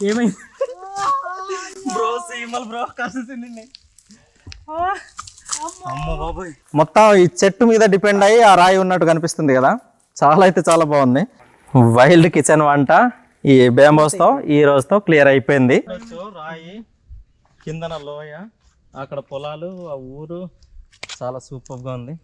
ఏమైంది? Bro సీమల్ bro కలిసింది అమ్మ బాబాయ్. మొత్తం ఈ చెట్టు మీద డిపెండ్ అయ్యి ఆ రాయి ఉన్నట్టు కనిపిస్తుంది కదా. చాలా అయితే చాలా బాగుంది. వైల్డ్ కిచెన్ వంట ఈ బేంబోస్తో ఈ రోజుతో క్లియర్ అయిపోయింది. రాయి కిందన లోయ అక్కడ పొలాలు ఆ ఊరు చాలా సూపర్గా ఉంది.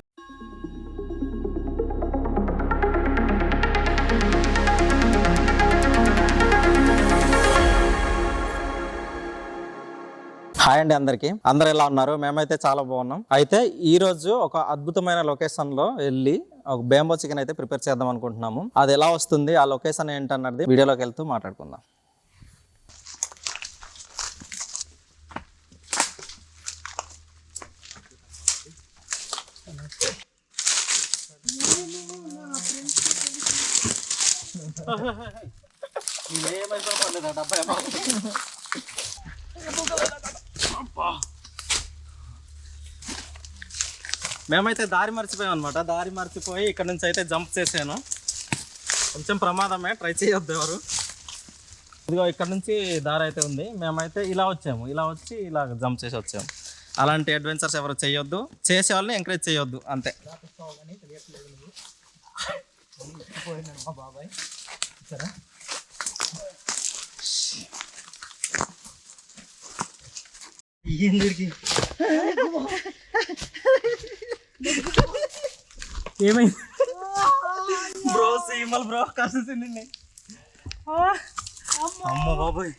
హాయ్ అండి అందరికి. అందరు ఎలా ఉన్నారు? మేమైతే చాలా బాగున్నాం. అయితే ఈ రోజు ఒక అద్భుతమైన లొకేషన్లో వెళ్ళి ఒక బేంబో చికెన్ అయితే ప్రిపేర్ చేద్దాం అనుకుంటున్నాము. అది ఎలా వస్తుంది? ఆ లొకేషన్ ఏంటన్నది వీడియోలోకి వెళ్తూ మాట్లాడుకుందాం. మేమైతే దారి మర్చిపోయాం అనమాట దారి మర్చిపోయి ఇక్కడ నుంచి అయితే జంప్ చేశాను. కొంచెం ప్రమాదమే. ట్రై చేయొద్దు ఎవరు. ఇదిగో ఇక్కడ నుంచి దారి అయితే ఉంది. మేమైతే ఇలా వచ్చాము. ఇలా వచ్చి ఇలా జంప్ చేసి వచ్చాము. అలాంటి అడ్వెంచర్స్ ఎవరు చేయొద్దు. చేసే వాళ్ళని ఎంకరేజ్ చేయొద్దు. అంతే. ఏమైంది? బ్రో సీమల్ బ్రో కలిసింది అమ్మ బాబాయ్.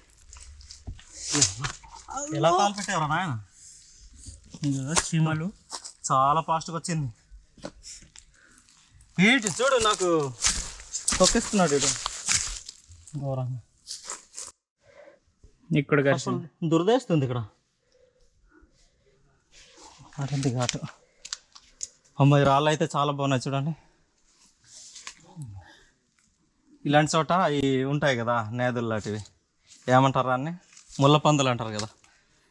ఎలా కాలు పెట్టారు నాయన? చీమలు. చాలా ఫాస్ట్గా వచ్చింది. ఏంటి చూడు నాకు తొక్కిస్తున్నాడు ఇడు. ఘోరంగా. ఇక్కడ దురదేస్తుంది ఇక్కడ. అటువంటి ఘాటు. అమ్మాయి రాళ్ళు అయితే చాలా బాగున్నాయి చూడండి. ఇలాంటి చోట అవి ఉంటాయి కదా నేదులు లాంటివి. ఏమంటారు అన్ని ముళ్ళపందులు అంటారు కదా.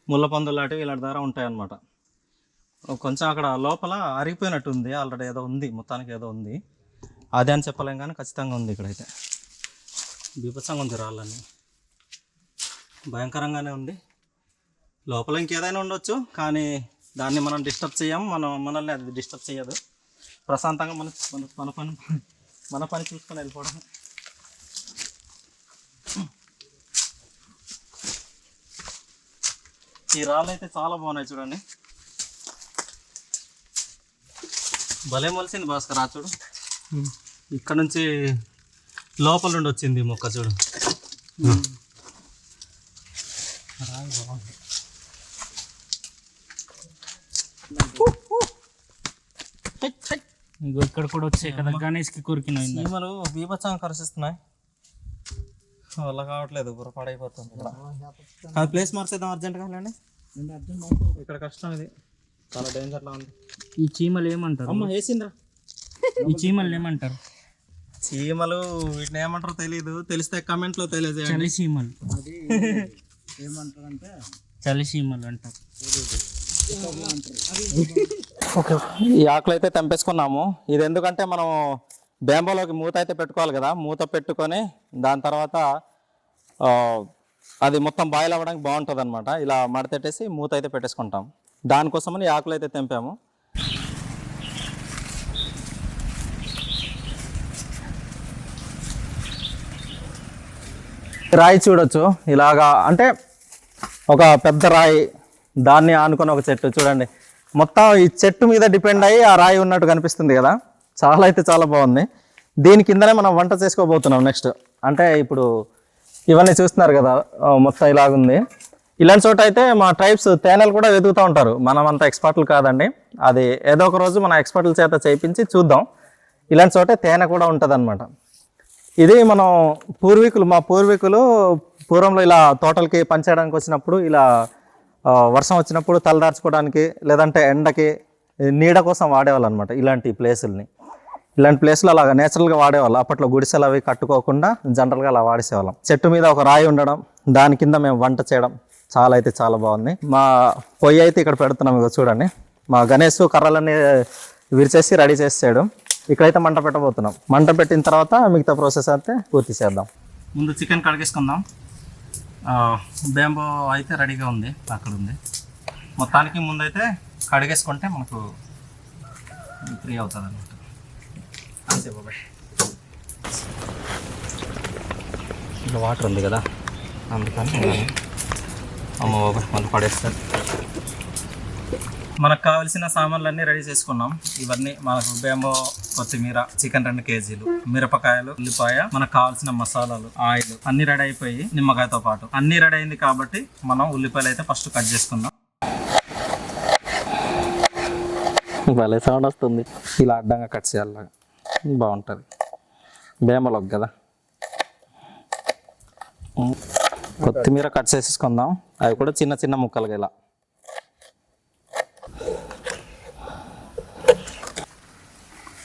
ముళ్ళపందులు లాంటివి ఇలాంటి ద్వారా ఉంటాయన్నమాట. కొంచెం అక్కడ లోపల అరిగిపోయినట్టు ఉంది ఆల్రెడీ ఏదో ఉంది మొత్తానికి ఏదో ఉంది. అదే అని చెప్పలేం కానీ ఖచ్చితంగా ఉంది ఇక్కడైతే. బీభత్సంగా ఉంది రాళ్ళని భయంకరంగానే ఉంది. లోపల ఇంకేదైనా ఉండొచ్చు కానీ దాన్ని మనం డిస్టర్బ్ చేయం మనం మనల్ని అది డిస్టర్బ్ చేయదు. ప్రశాంతంగా మన మన మన పని మన పని చూసుకొని వెళ్ళిపోవడం. ఈ రాళ్ళు అయితే చాలా బాగున్నాయి చూడండి. భలే మొలిసింది భాస్కర్ ఆ చూడు. ఇక్కడ నుంచి లోపల నుండి వచ్చింది మొక్క చూడు రాయి బాగుంది ఇగో ఇక్కడ కూడా వచ్చాయి కదా. గణేష్కి కొరికినాయి చీమలు బీభత్సంగా కరిసిస్తున్నాయి. వల్ల కావట్లేదు బుర్ర పాడైపోతుంది ఇక్కడ. అది ప్లేస్ మార్చేద్దాం అర్జెంట్గా వెళ్ళండి ఇక్కడ కష్టం ఇది. చాలా డేంజర్లా ఉంది. ఈ చీమలు ఏమంటారు? అమ్మ వేసిండ్రా. ఈ చీమలు ఏమంటారు? చీమలు వీటిని ఏమంటారో తెలియదు తెలిస్తే కమెంట్లో తెలియజేయండి. చలి చీమలు. చలి చీమలు అంటారు. ఈ ఆకులు అయితే తెంపేసుకున్నాము. ఇది ఎందుకంటే మనం బేంబోలోకి మూత అయితే పెట్టుకోవాలి కదా. మూత పెట్టుకొని దాని తర్వాత అది మొత్తం బాయిల్ అవ్వడానికి బాగుంటుంది అనమాట ఇలా మడతెట్టేసి మూత అయితే పెట్టేసుకుంటాం. దానికోసమని ఈ ఆకులు అయితే తెంపాము. రాయి చూడొచ్చు. ఇలాగా అంటే ఒక పెద్ద రాయి దాన్ని ఆనుకొని ఒక చెట్టు చూడండి. మొత్తం ఈ చెట్టు మీద డిపెండ్ అయ్యి ఆ రాయి ఉన్నట్టు కనిపిస్తుంది కదా. చాలా అయితే చాలా బాగుంది. దీని కిందనే మనం వంట చేసుకోబోతున్నాం నెక్స్ట్. అంటే ఇప్పుడు ఇవన్నీ చూస్తున్నారు కదా మొత్తం ఇలాగుంది. ఇలాంటి చోట అయితే మా ట్రైబ్స్ తేనెలు కూడా వెతుకుతూ ఉంటారు. మనం అంత ఎక్స్పర్ట్లు కాదండి. అది ఏదో ఒక రోజు మన ఎక్స్పర్ట్ల చేత చేయించి చూద్దాం. ఇలాంటి చోటే తేనె కూడా ఉంటుంది ఇది మనం పూర్వీకులు మా పూర్వీకులు పూర్వంలో ఇలా తోటలకి పనిచేయడానికి వచ్చినప్పుడు ఇలా వర్షం వచ్చినప్పుడు తలదార్చుకోవడానికి లేదంటే ఎండకి నీడ కోసం వాడేవాళ్ళు అనమాట ఇలాంటి ప్లేసుల్ని. ఇలాంటి ప్లేస్లో అలాగా నేచురల్గా వాడేవాళ్ళు. అప్పట్లో గుడిసెలు అవి కట్టుకోకుండా జనరల్గా అలా వాడేసేవాళ్ళం. చెట్టు మీద ఒక రాయి ఉండడం దాని కింద మేము వంట చేయడం చాలా అయితే చాలా బాగుంది. మా పొయ్యి అయితే ఇక్కడ పెడుతున్నాం ఇక చూడండి. మా గణేష్ కర్రలన్నీ విరిచేసి రెడీ చేసేయడం ఇక్కడైతే మంట పెట్టబోతున్నాం. మంట పెట్టిన తర్వాత మిగతా ప్రాసెస్ అయితే పూర్తి చేద్దాం. ముందు చికెన్ కడిగేసుకుందాం. బేంబో అయితే రెడీగా ఉంది అక్కడ ఉంది మొత్తానికి ముందైతే కడిగేసుకుంటే మనకు ఫ్రీ అవుతుంది అనమాట అంతే బాబాయ్. ఇంకా వాటర్ ఉంది కదా అందుకని అమ్మ బాబాయ్ మళ్ళీ పడేస్తారు. మనకు కావాల్సిన సామాన్లన్నీ రెడీ చేసుకున్నాం. ఇవన్నీ మనకు బేంబో కొత్తిమీర చికెన్ రెండు కేజీలు మిరపకాయలు ఉల్లిపాయ మనకు కావాల్సిన మసాలాలు ఆయిల్ అన్ని రెడీ అయిపోయి నిమ్మకాయతో పాటు. అన్ని రెడీ అయింది కాబట్టి మనం ఉల్లిపాయలు అయితే ఫస్ట్ కట్ చేసుకుందాం. భలే సౌండ్ వస్తుంది. ఇలా అడ్డంగా కట్ చేయాలి బాగుంటుంది. బేమలోకి కదా? కొత్తిమీర కట్ చేసేసుకుందాం. అవి కూడా చిన్న చిన్న ముక్కలుగా ఇలా.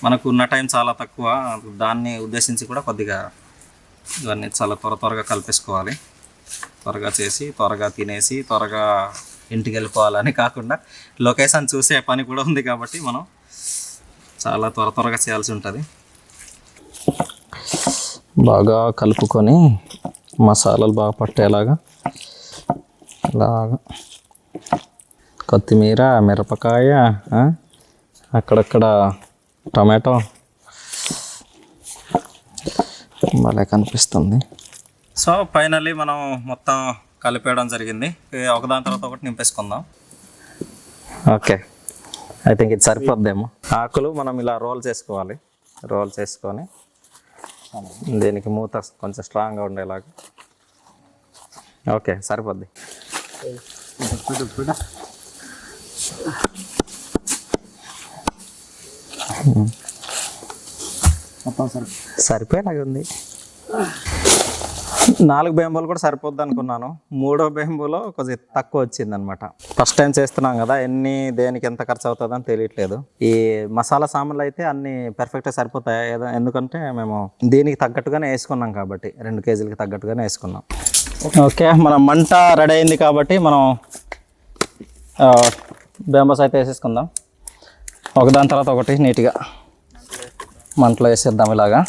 మనకు ఉన్న టైం చాలా తక్కువ. దాన్ని ఉద్దేశించి కూడా కొద్దిగా ఇవన్నీ చాలా త్వర త్వరగా కలిపేసుకోవాలి. త్వరగా చేసి త్వరగా తినేసి త్వరగా ఇంటికి వెళ్ళిపోవాలని కాకుండా లొకేషన్ చూసే పని కూడా ఉంది కాబట్టి మనం చాలా త్వర త్వరగా చేయాల్సి ఉంటుంది. బాగా కలుపుకొని మసాలాలు బాగా పట్టేలాగా ఇలాగా కొత్తిమీర మిరపకాయ అక్కడక్కడ టమాటో. భలే కనిపిస్తుంది. సో ఫైనల్లీ మనం మొత్తం కలిపేయడం జరిగింది. ఒకదాని తర్వాత ఒకటి నింపేసుకుందాం. ఓకే. ఐ థింక్ ఇది సరిపోద్దేమో. ఆకులు మనం ఇలా రోల్ చేసుకోవాలి. రోల్ చేసుకొని దీనికి మూత కొంచెం స్ట్రాంగ్గా ఉండేలాగా. ఓకే సరిపోద్ది. సరిపోయేలాగా ఉంది నాలుగు బేంబోలు కూడా సరిపోద్ది అనుకున్నాను మూడో బేంబోలో కొంచెం తక్కువ వచ్చింది అనమాట ఫస్ట్ టైం చేస్తున్నాం కదా ఎన్ని దేనికి ఎంత ఖర్చు అవుతుందని తెలియట్లేదు. ఈ మసాలా సామాన్లు అయితే అన్ని పర్ఫెక్ట్గా సరిపోతాయి? ఎందుకంటే మేము దీనికి తగ్గట్టుగానే వేసుకున్నాం కాబట్టి రెండు కేజీలకి తగ్గట్టుగానే వేసుకున్నాం. ఓకే మన మంట రెడీ అయింది కాబట్టి మనం బేంబోస్ అయితే వేసేసుకుందాం. ఒకదాని తర్వాత ఒకటి నీట్గా మంటలో వేసేద్దాం ఇలాగా.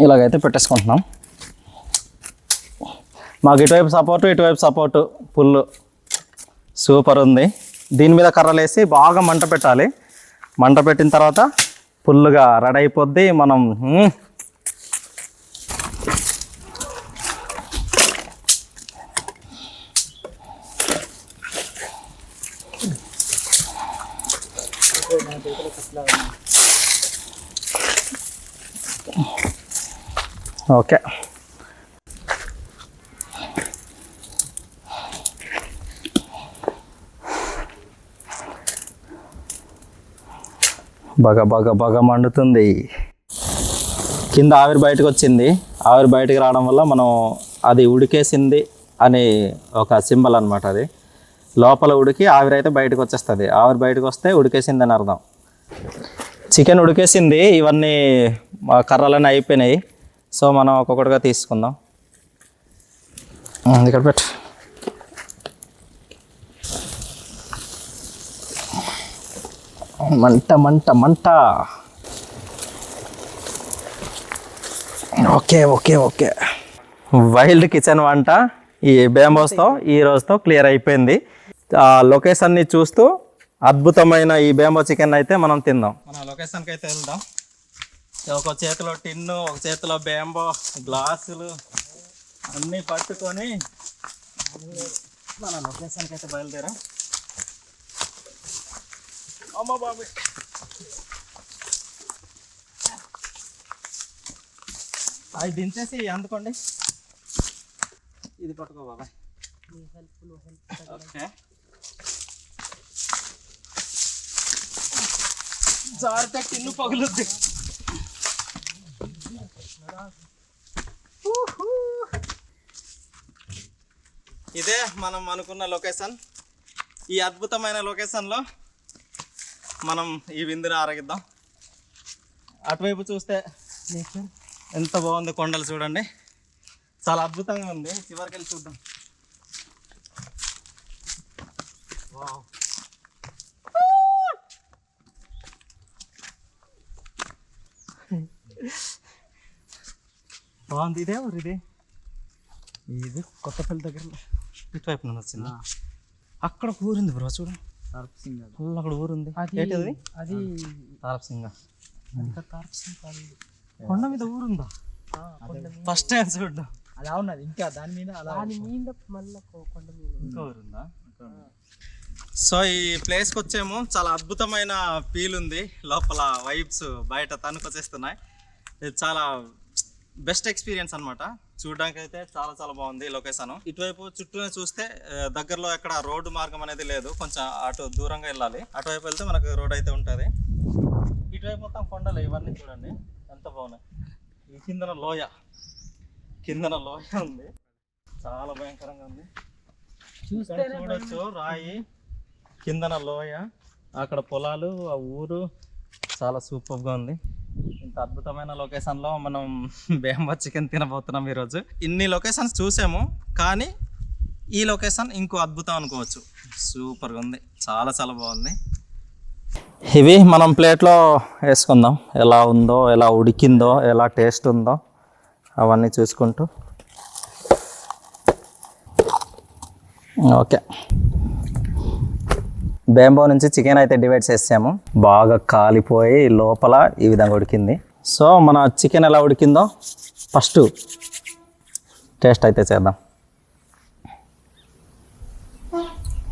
ఇలాగైతే పెట్టేసుకుంటున్నాం. మాకు ఇటువైపు సపోర్టు ఇటువైపు సపోర్టు. పుల్లు సూపర్ ఉంది. దీని మీద కర్రలు వేసి బాగా మంట పెట్టాలి. మంట పెట్టిన తర్వాత ఫుల్గా రెడీ అయిపోద్ది. మనం ఓకే. బాగా బాగా బాగా మండుతుంది. కింద ఆవిరి బయటకు వచ్చింది. ఆవిరి బయటకు రావడం వల్ల మనం అది ఉడికేసింది అని ఒక సింబల్ అనమాట అది. లోపల ఉడికి ఆవిరి అయితే బయటకు వచ్చేస్తుంది. ఆవిరి బయటకు వస్తే ఉడికేసింది అని అర్థం. చికెన్ ఉడికేసింది ఇవన్నీ మా కర్రలన్నీ అయిపోయినాయి. సో మనం ఒక్కొక్కటిగా తీసుకుందాం. ఇక్కడ పెట్టు. మంట మంట మంట. Okay okay okay. Wild kitchen వంట ఈ బేంబోస్తో ఈ రోజుతో క్లియర్ అయిపోయింది. లొకేషన్ని చూస్తూ అద్భుతమైన ఈ బేంబో చికెన్ అయితే మనం తిందాం. మన లొకేషన్కి అయితే వెళ్దాం. ఒక చేతిలో టిన్ను ఒక చేతిలో బేంబో గ్లాసులు అన్నీ పట్టుకొని మన లొకేషన్కి అయితే బయలుదేరాం. అమ్మ బాబు అవి దించేసి అందుకోండి. ఇది పట్టుకో బాబాయ్. ఓకే. జారితే టిన్ను పగులుద్ది. ఇదే మనం అనుకున్న లొకేషన్. ఈ అద్భుతమైన లొకేషన్లో మనం ఈ విందుని ఆరగిద్దాం. అటువైపు చూస్తే ఎంత బాగుంది కొండలు చూడండి. చాలా అద్భుతంగా ఉంది. చివరికి వెళ్ళి చూద్దాం. బాగుంది. ఇదే ఊరు ఇది? ఇది కొత్తపల్లి దగ్గర ఇటువైపు నుండి వచ్చింది అక్కడ ఒక ఊరుంది బ్రో చూడు. తారక్ సింగ్. ఫుల్ అక్కడ ఊరుంది. అది ఏంటిది అది? తారక్ సింగ్. ఇంకా తారక్ సింగ్ కాదు. కొండ మీద ఊరుందా? ఫస్ట్ టైం చూడ్డం. అలా ఉన్నది ఇంకా దాని మీద అలా దాని మీద మళ్ళీ కొండ మీద ఇంకా ఊరుందా? సో ఈ ప్లేస్కి వచ్చేమో చాలా అద్భుతమైన ఫీల్ ఉంది. లోపల వైబ్స్ బయట తనుకొచ్చేస్తున్నాయి ఇది చాలా బెస్ట్ ఎక్స్పీరియన్స్ అనమాట చూడడానికి అయితే చాలా చాలా బాగుంది లొకేషన్. ఇటువైపు చుట్టూ చూస్తే దగ్గరలో ఎక్కడ రోడ్డు మార్గం అనేది లేదు. కొంచెం అటు దూరంగా వెళ్ళాలి. అటువైపు వెళ్తే మనకు రోడ్ అయితే ఉంటుంది. ఇటువైపు మొత్తం కొండలు ఇవన్నీ చూడండి. ఎంత బాగున్నాయి. ఈ కిందన లోయ. కిందన లోయ ఉంది. చాలా భయంకరంగా ఉంది. ఇక్కడ చూడొచ్చు రాయి. కిందన లోయ. అక్కడ పొలాలు ఆ ఊరు. చాలా సూపర్గా ఉంది. ఇంత అద్భుతమైన లొకేషన్లో మనం బేంబా చికెన్ తినబోతున్నాం ఈరోజు. ఇన్ని లొకేషన్స్ చూసాము కానీ ఈ లొకేషన్ ఇంకో అద్భుతం అనుకోవచ్చు. సూపర్గా ఉంది. చాలా చాలా బాగుంది. ఇవి మనం ప్లేట్లో వేసుకుందాం. ఎలా ఉందో ఎలా ఉడికిందో ఎలా టేస్ట్ ఉందో అవన్నీ చూసుకుంటూ. ఓకే. బేంబో నుంచి చికెన్ అయితే డివైడ్ చేసాము. బాగా కాలిపోయి లోపల ఈ విధంగా ఉడికింది. సో మన చికెన్ ఎలా ఉడికిందో ఫస్ట్ టేస్ట్ అయితే చేద్దాం.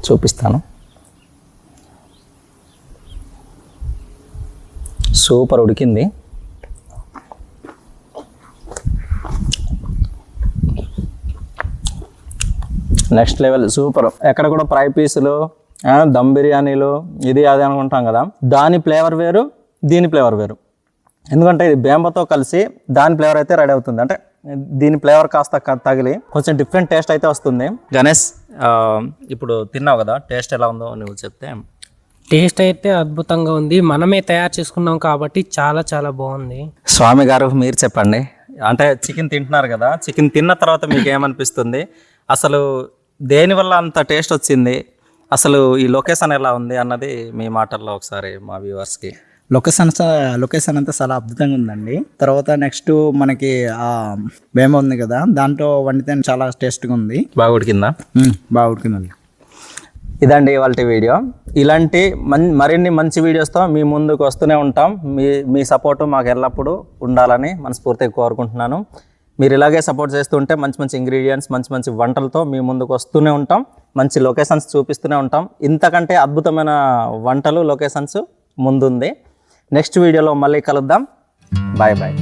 చూపిస్తాను. సూపర్ ఉడికింది. Next level super. ఎక్కడ కూడా ఫ్రై పీసులు దమ్ బిర్యానీలు ఇది అది అనుకుంటాం కదా. దాని ఫ్లేవర్ వేరు దీని ఫ్లేవర్ వేరు. ఎందుకంటే ఇది బేంబతో కలిసి దాని ఫ్లేవర్ అయితే రెడీ అవుతుంది. అంటే దీని ఫ్లేవర్ కాస్త తగిలి కొంచెం డిఫరెంట్ టేస్ట్ అయితే వస్తుంది. గణేష్ ఇప్పుడు తిన్నావు కదా టేస్ట్ ఎలా ఉందో నువ్వు చెప్తే. టేస్ట్ అయితే అద్భుతంగా ఉంది. మనమే తయారు చేసుకున్నాం కాబట్టి చాలా చాలా బాగుంది. స్వామి గారు మీరు చెప్పండి. అంటే చికెన్ తింటున్నారు కదా చికెన్ తిన్న తర్వాత మీకు ఏమనిపిస్తుంది? అసలు దేనివల్ల అంత టేస్ట్ వచ్చింది? అసలు ఈ లొకేషన్ ఎలా ఉంది అన్నది మీ మాటల్లో ఒకసారి మా వ్యూవర్స్కి లొకేషన్ లొకేషన్ అంతా చాలా అద్భుతంగా ఉందండి. తర్వాత నెక్స్ట్ మనకి ఆ ఉంది కదా దాంట్లో వండితే చాలా టేస్ట్గా ఉంది. బాగా ఉడికిందా బాగా ఉడికిందండి ఇదండి ఇవాళ వీడియో. ఇలాంటి మన్ మరిన్ని మంచి వీడియోస్తో మీ ముందుకు వస్తూనే ఉంటాం. మీ మీ సపోర్టు మాకు ఎల్లప్పుడూ ఉండాలని మనస్ఫూర్తిగా కోరుకుంటున్నాను. మీరు ఇలాగే సపోర్ట్ చేస్తుంటే మంచి మంచి ఇంగ్రీడియంట్స్ మంచి మంచి వంటలతో మీ ముందుకు వస్తూనే ఉంటాం. మంచి లొకేషన్స్ చూపిస్తూనే ఉంటాం. ఇంతకంటే అద్భుతమైన వంటలు లొకేషన్స్ ముందుంది. నెక్స్ట్ వీడియోలో మళ్ళీ కలుద్దాం. Bye bye